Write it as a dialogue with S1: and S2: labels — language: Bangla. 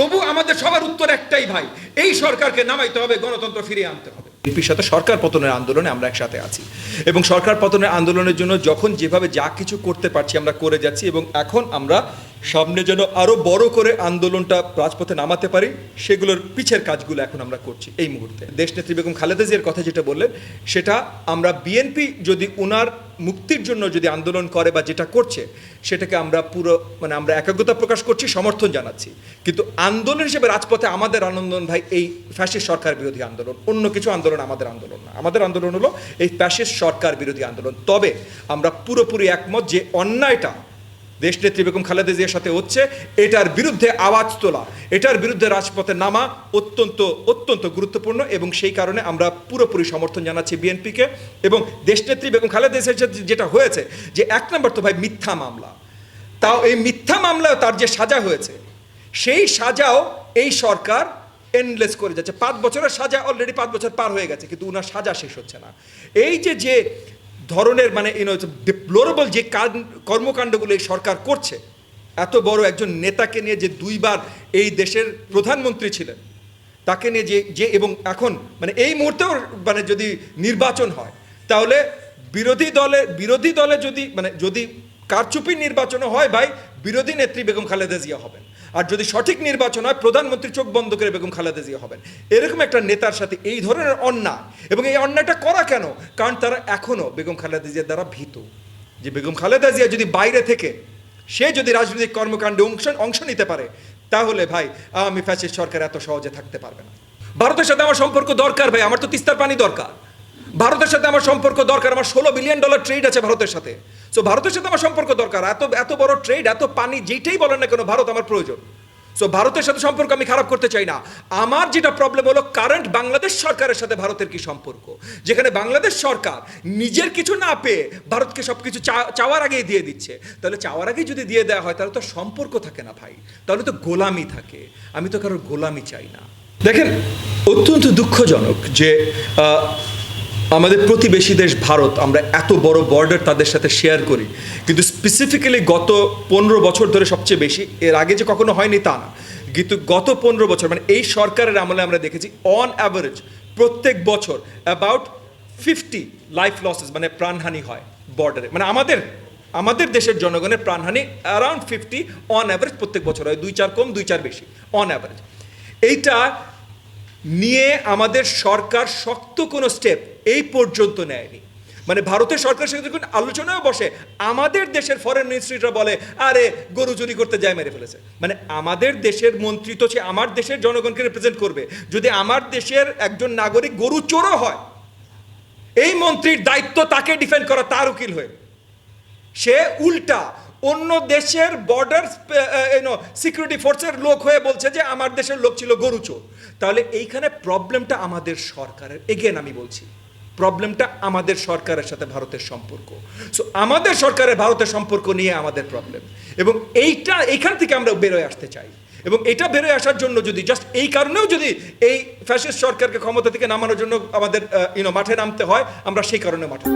S1: তবু আমাদের সবার উত্তর একটাই ভাই, এই সরকারকে নামাইতে হবে, গণতন্ত্র ফিরিয়ে আনতে হবে। বিএনপির সাথে সরকার পতনের আন্দোলনে আমরা একসাথে আছি। এবং সরকার পতনের আন্দোলনের জন্য যখন যেভাবে যা কিছু করতে পারছি আমরা করে যাচ্ছি এবং এখন আমরা সামনে যেন আরও বড় করে আন্দোলনটা রাজপথে নামাতে পারি, সেগুলোর পিছের কাজগুলো এখন আমরা করছি এই মুহূর্তে। দেশনেত্রী বেগম খালেদা জিয়ার কথা যেটা বললেন, সেটা আমরা বিএনপি যদি উনার মুক্তির জন্য যদি আন্দোলন করে বা যেটা করছে, সেটাকে আমরা পুরো মানে আমরা একাগ্রতা প্রকাশ করছি, সমর্থন জানাচ্ছি। কিন্তু আন্দোলন হিসেবে রাজপথে আমাদের আনন্দন ভাই, এই ফ্যাসিস্ট সরকার বিরোধী আন্দোলন। অন্য কিছু আন্দোলন আমাদের আন্দোলন না। আমাদের আন্দোলন হলো এই ফ্যাসিস্ট সরকার বিরোধী আন্দোলন। তবে আমরা পুরোপুরি একমত যে অন্যায়টা দেশনেত্রী বেগম খালেদা জিয়ার সাথে হচ্ছে, এটার বিরুদ্ধে আওয়াজ তোলা, এটার বিরুদ্ধে রাজপথে নামা অত্যন্ত অত্যন্ত গুরুত্বপূর্ণ এবং সেই কারণে আমরা পুরোপুরি সমর্থন জানাচ্ছি বিএনপিকে এবং দেশনেত্রী বেগম খালেদা জিয়ার সাথে যেটা হয়েছে, যে এক নম্বর তো ভাই মিথ্যা মামলা। তাও এই মিথ্যা মামলায় তার যে সাজা হয়েছে, সেই সাজাও এই সরকার এন্ডলেস করে যাচ্ছে। পাঁচ বছরের সাজা অলরেডি পাঁচ বছর পার হয়ে গেছে, কিন্তু উনার সাজা শেষ হচ্ছে না। এই যে যে ধরনের মানে ইউনো ডিপ্লোরেবল যে কর্মকাণ্ডগুলো এই সরকার করছে। এত বড় একজন নেতাকে নিয়ে যে দুইবার এই দেশের প্রধানমন্ত্রী ছিলেন, তাকে নিয়ে যে যে এবং এখন মানে এই মুহূর্তেও মানে যদি নির্বাচন হয়, তাহলে বিরোধী দলে বিরোধী দলে যদি মানে যদি কারচুপি নির্বাচনও হয় ভাই বিরোধী নেত্রী বেগম খালেদা জিয়া হবেন। আর যদি সঠিক নির্বাচন হয় প্রধানমন্ত্রী চোখ বন্ধ করে বেগম খালেদা জিয়া হবেন। এরকম একটা নেতার সাথে এই ধরনের অন্যায়, এবং এই অন্যায়টা করা কেন? কারণ তারা এখনও বেগম খালেদা জিয়ার দ্বারা ভীত। যে বেগম খালেদা জিয়া যদি বাইরে থেকে সে যদি রাজনৈতিক কর্মকাণ্ডে অংশ অংশ নিতে পারে, তাহলে ভাই আমি ফ্যাসিস্ট সরকার এত সহজে থাকতে পারবে না। ভারতের সাথে আমার সম্পর্ক দরকার ভাই, আমার তো তিস্তার পানি দরকার। ভারতের সাথে আমার সম্পর্ক দরকার। আমার ষোলো বিলিয়ন ডলার ট্রেড আছে ভারতের সাথে। সো ভারতের সাথে আমার সম্পর্ক দরকার। এত এত বড় ট্রেড এত পানি যেটাই বলেন না কেন, ভারত আমার প্রয়োজন। সো ভারতের সাথে সম্পর্ক আমি খারাপ করতে চাই না। আমার যেটা প্রবলেম হলো কারেন্ট বাংলাদেশ সরকারের সাথে ভারতের কি সম্পর্ক? যেখানে বাংলাদেশ সরকার নিজের কিছু না পেয়ে ভারতকে সব কিছু চাওয়ার আগেই দিয়ে দিচ্ছে। তাহলে চাওয়ার আগেই যদি দিয়ে দেওয়া হয়, তাহলে তো সম্পর্ক থাকে না ভাই। তাহলে তো গোলামি থাকে। আমি তো কারোর গোলামি চাই না। দেখেন, অত্যন্ত দুঃখজনক যে আমাদের প্রতিবেশী দেশ ভারত, আমরা এত বড় বর্ডার তাদের সাথে শেয়ার করি। কিন্তু স্পেসিফিক্যালি গত পনেরো বছর ধরে সবচেয়ে বেশি, এর আগে যে কখনো হয়নি তা না। কিন্তু গত পনেরো বছর মানে এই সরকারের আমলে আমরা দেখেছি অন অ্যাভারেজ প্রত্যেক বছর অ্যাবাউট ফিফটি লাইফ লসেস মানে প্রাণহানি হয় বর্ডারে মানে আমাদের আমাদের দেশের জনগণের প্রাণহানি অ্যারাউন্ড ফিফটি অন অ্যাভারেজ প্রত্যেক বছর হয়। দুই চার কম, দুই চার বেশি অন অ্যাভারেজ এইটা নিয়ে আমাদের সরকার শক্ত কোনো স্টেপ এই পর্যন্ত নেয়নি। মানে ভারতের সরকার সাথে যখন আলোচনাও বসে। আমাদের দেশের ফরেন মিনিস্ট্রিটা বলে, আরে, গরু চুরি করতে যায়, মেরে ফেলেছে। মানে আমাদের দেশের মন্ত্রী তো সে আমার দেশের জনগণকে রিপ্রেজেন্ট করবে। যদি আমার দেশের একজন নাগরিক গরু চোরও হয়, এই মন্ত্রীর দায়িত্ব তাকে ডিফেন্ড করা, তার উকিল হয়ে। সে উল্টা অন্য দেশের বর্ডার সিকিউরিটি ফোর্সের লোক হয়ে বলছে যে, আমার দেশের লোক ছিল গরু চোর। তাহলে এইখানে প্রবলেমটা আমাদের সরকারের। এগেন আমি বলছি প্রবলেমটা আমাদের সরকারের সাথে ভারতের সম্পর্ক সো আমাদের সরকারের ভারতের সম্পর্ক নিয়ে আমাদের প্রবলেম এবং এইটা এইখান থেকে আমরা বেরোয় আসতে চাই এবং এটা বেরোয় আসার জন্য যদি জাস্ট এই কারণেও যদি এই ফ্যাসিস্ট সরকারকে ক্ষমতা থেকে নামানোর জন্য আমাদের ইউনো মাঠে নামতে হয়, আমরা সেই কারণে মাঠে।